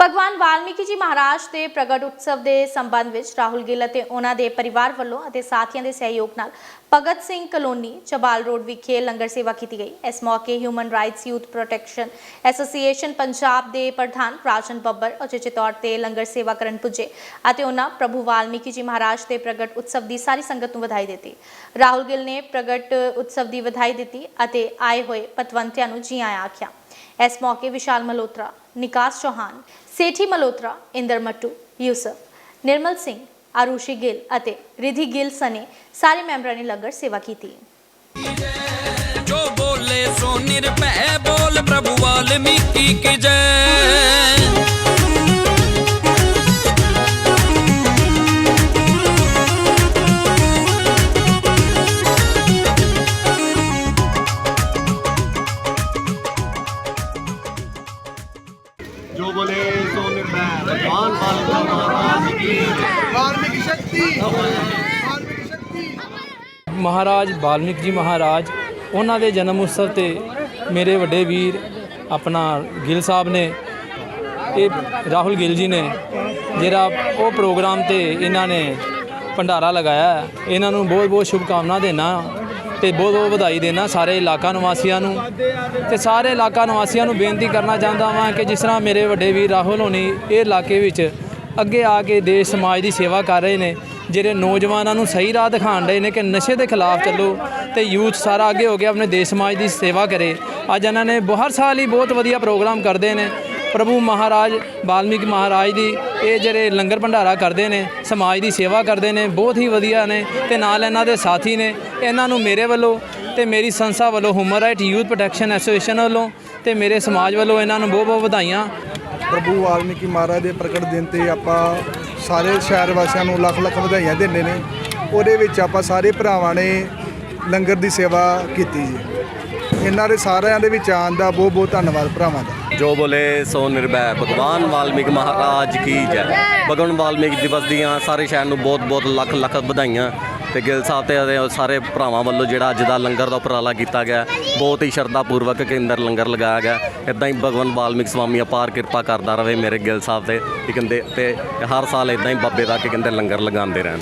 ਭਗਵਾਨ ਵਾਲਮੀਕੀ ਜੀ ਮਹਾਰਾਜ ਦੇ ਪ੍ਰਗਟ ਉਤਸਵ ਦੇ ਸੰਬੰਧ ਵਿੱਚ ਰਾਹੁਲ ਗਿੱਲ ਅਤੇ ਉਹਨਾਂ ਦੇ ਪਰਿਵਾਰ ਵੱਲੋਂ ਅਤੇ ਸਾਥੀਆਂ ਦੇ ਸਹਿਯੋਗ ਨਾਲ ਭਗਤ ਸਿੰਘ ਕਲੋਨੀ, ਚਬਾਲ ਰੋਡ ਵਿਖੇ ਲੰਗਰ ਸੇਵਾ ਕੀਤੀ ਗਈ। ਇਸ ਮੌਕੇ human rights youth protection association Punjab ਦੇ ਪ੍ਰਧਾਨ ਰਾਜਨ ਬੱਬਰ ਉਚੇਚੇ ਤੌਰ ਤੇ ਲੰਗਰ ਸੇਵਾ ਕਰਨ ਪੁੱਜੇ ਅਤੇ ਉਹਨਾਂ ਪ੍ਰਭੂ ਵਾਲਮੀਕੀ ਜੀ ਮਹਾਰਾਜ ਦੇ ਪ੍ਰਗਟ ਉਤਸਵ ਦੀ ਸਾਰੀ ਸੰਗਤ ਨੂੰ ਵਧਾਈ ਦਿੱਤੀ। ਰਾਹੁਲ ਗਿੱਲ ਨੇ ਪ੍ਰਗਟ ਉਤਸਵ ਦੀ ਵਧਾਈ ਦਿੱਤੀ ਅਤੇ ਆਏ ਹੋਏ ਪਤਵੰਤਿਆਂ ਨੂੰ ਜੀ ਆਇਆਂ ਆਖਿਆ। ਇਸ ਮੌਕੇ ਵਿਸ਼ਾਲ ਮਲਹੋਤਰਾ ਨਿਕਾਸ ਚੌਹਾਨ, ਸੇਠੀ ਮਲਹੋਤਰਾ ਇੰਦਰ ਮੱਟੂ, ਯੂਸਫ, ਨਿਰਮਲ ਸਿੰਘ, ਆਰੂਸ਼ੀ ਗਿੱਲ ਅਤੇ ਰਿਧੀ ਗਿੱਲ ਸਨੇ ਸਾਰੇ ਮੈਂਬਰਾਂ ਨੇ ਲੰਗਰ ਸੇਵਾ ਕੀਤੀ। ਜੋ ਬੋਲੇ ਸੋ ਨਿਰਭੈ ਬੋਲ ਪ੍ਰਭੂ ਵਾਲਮੀਕੀ ਕੀ ਜੈ। जो बोले सो निर्भय भगवान बालका महाराज की वाल्मीकि शक्ति वाल्मीकि शक्ति ਮਹਾਰਾਜ ਵਾਲਮੀਕ ਜੀ ਮਹਾਰਾਜ ਉਹਨਾਂ ਦੇ ਜਨਮ ਉਤਸਵ ਤੇ ਮੇਰੇ ਵੱਡੇ ਵੀਰ ਆਪਣਾ ਗਿੱਲ ਸਾਹਿਬ ਨੇ ਇਹ ਰਾਹੁਲ ਗਿੱਲ ਜੀ ਨੇ ਜਿਹੜਾ ਉਹ ਪ੍ਰੋਗਰਾਮ ਤੇ ਇਹਨਾਂ ਨੇ ਭੰਡਾਰਾ ਲਗਾਇਆ ਹੈ। ਇਹਨਾਂ ਨੂੰ ਬਹੁਤ ਬਹੁਤ ਸ਼ੁਭਕਾਮਨਾ ਦੇਣਾ ਤੇ ਬਹੁਤ ਬਹੁਤ ਵਧਾਈ ਦੇਣਾ ਸਾਰੇ ਇਲਾਕਾ ਨਿਵਾਸੀਆਂ ਨੂੰ। ਤੇ ਸਾਰੇ ਇਲਾਕਾ ਨਿਵਾਸੀਆਂ ਨੂੰ ਬੇਨਤੀ ਕਰਨਾ ਚਾਹੁੰਦਾ ਹਾਂ ਕਿ ਜਿਸ ਤਰ੍ਹਾਂ ਮੇਰੇ ਵੱਡੇ ਵੀਰ ਰਾਹੁਲ ਹੋਣੀ ਇਹ ਇਲਾਕੇ ਵਿੱਚ ਅੱਗੇ ਆ ਕੇ ਦੇਸ਼, ਸਮਾਜ ਦੀ ਸੇਵਾ ਕਰ ਰਹੇ ਨੇ, ਜਿਹੜੇ ਨੌਜਵਾਨਾਂ ਨੂੰ ਸਹੀ ਰਾਹ ਦਿਖਾਣ ਰਹੇ ਨੇ ਕਿ ਨਸ਼ੇ ਦੇ ਖਿਲਾਫ ਚੱਲੋ ਤੇ ਯੂਥ ਸਾਰਾ ਅੱਗੇ ਹੋ ਕੇ ਆਪਣੇ ਦੇਸ਼, ਸਮਾਜ ਦੀ ਸੇਵਾ ਕਰੇ। ਅੱਜ ਇਹਨਾਂ ਨੇ ਬ- ਹਰ ਸਾਲ ਹੀ ਬਹੁਤ ਵਧੀਆ ਪ੍ਰੋਗਰਾਮ ਕਰਦੇ ਨੇ। ਪ੍ਰਭੂ ਮਹਾਰਾਜ, ਵਾਲਮੀਕ ਮਹਾਰਾਜ ਦੀ, ਇਹ ਜਿਹੜੇ ਲੰਗਰ ਭੰਡਾਰਾ ਕਰਦੇ ਨੇ, ਸਮਾਜ ਦੀ ਸੇਵਾ ਕਰਦੇ ਨੇ, ਬਹੁਤ ਹੀ ਵਧੀਆ ਨੇ ਤੇ ਨਾਲ ਇਹਨਾਂ ਦੇ ਸਾਥੀ ਨੇ, ਇਹਨਾਂ ਨੂੰ ਮੇਰੇ ਵੱਲੋਂ ਤੇ ਮੇਰੀ ਸੰਸਥਾ ਵੱਲੋਂ human right youth protection association ਵੱਲੋਂ ਤੇ ਮੇਰੇ ਸਮਾਜ ਵੱਲੋਂ ਇਹਨਾਂ ਨੂੰ ਬਹੁਤ ਬਹੁਤ ਵਧਾਈਆਂ। ਪ੍ਰਭੂ ਵਾਲਮੀਕੀ ਮਹਾਰਾਜ ਦੇ ਪ੍ਰਗਟ ਦਿਨ ਤੇ ਆਪਾਂ ਸਾਰੇ ਸ਼ਹਿਰ ਵਾਸੀਆਂ ਨੂੰ ਲੱਖ ਲੱਖ ਵਧਾਈਆਂ ਦਿੰਦੇ ਨੇ। ਉਹਦੇ ਵਿੱਚ ਆਪਾਂ ਸਾਰੇ ਭਰਾਵਾਂ ਨੇ ਲੰਗਰ ਦੀ ਸੇਵਾ ਕੀਤੀ ਜੀ। ਇਹਨਾਂ ਦੇ ਸਾਰਿਆਂ ਦੇ ਵਿੱਚ ਆਉਣ ਦਾ ਬਹੁਤ ਬਹੁਤ ਧੰਨਵਾਦ ਭਰਾਵਾਂ ਦਾ। जो बोले सो निर्भय भगवान वाल्मीकि महाराज की जय ਭਗਵਾਨ ਵਾਲਮੀਕ ਦਿਵਸ ਦੀਆਂ ਸਾਰੇ ਸ਼ਹਿਰ ਨੂੰ ਬਹੁਤ ਬਹੁਤ ਲੱਖ ਲੱਖ ਵਧਾਈਆਂ ਤੇ ਗਿੱਲ ਸਾਹਿਬ ਤੇ ਉਹਦੇ ਸਾਰੇ ਭਰਾਵਾਂ ਵੱਲੋਂ ਜਿਹੜਾ ਅੱਜ ਦਾ ਲੰਗਰ ਦਾ ਉਪਰਾਲਾ ਕੀਤਾ ਗਿਆ ਬਹੁਤ ਹੀ ਸ਼ਰਧਾ ਪੂਰਵਕ ਕੇਂਦਰ ਲੰਗਰ ਲਗਾਇਆ ਗਿਆ ਇਦਾਂ ਹੀ ਭਗਵਾਨ ਵਾਲਮੀਕ ਸਵਾਮੀ ਅਪਾਰ ਕਿਰਪਾ ਕਰਦਾ ਰਵੇ ਮੇਰੇ ਗਿੱਲ ਸਾਹਿਬ ਤੇ ਕੀ ਕਹਿੰਦੇ ਤੇ ਹਰ ਸਾਲ ਇਦਾਂ ਹੀ ਬਾਬੇ ਦਾ ਕੀ ਕਹਿੰਦੇ ਲੰਗਰ ਲਗਾਉਂਦੇ ਰਹਿਣ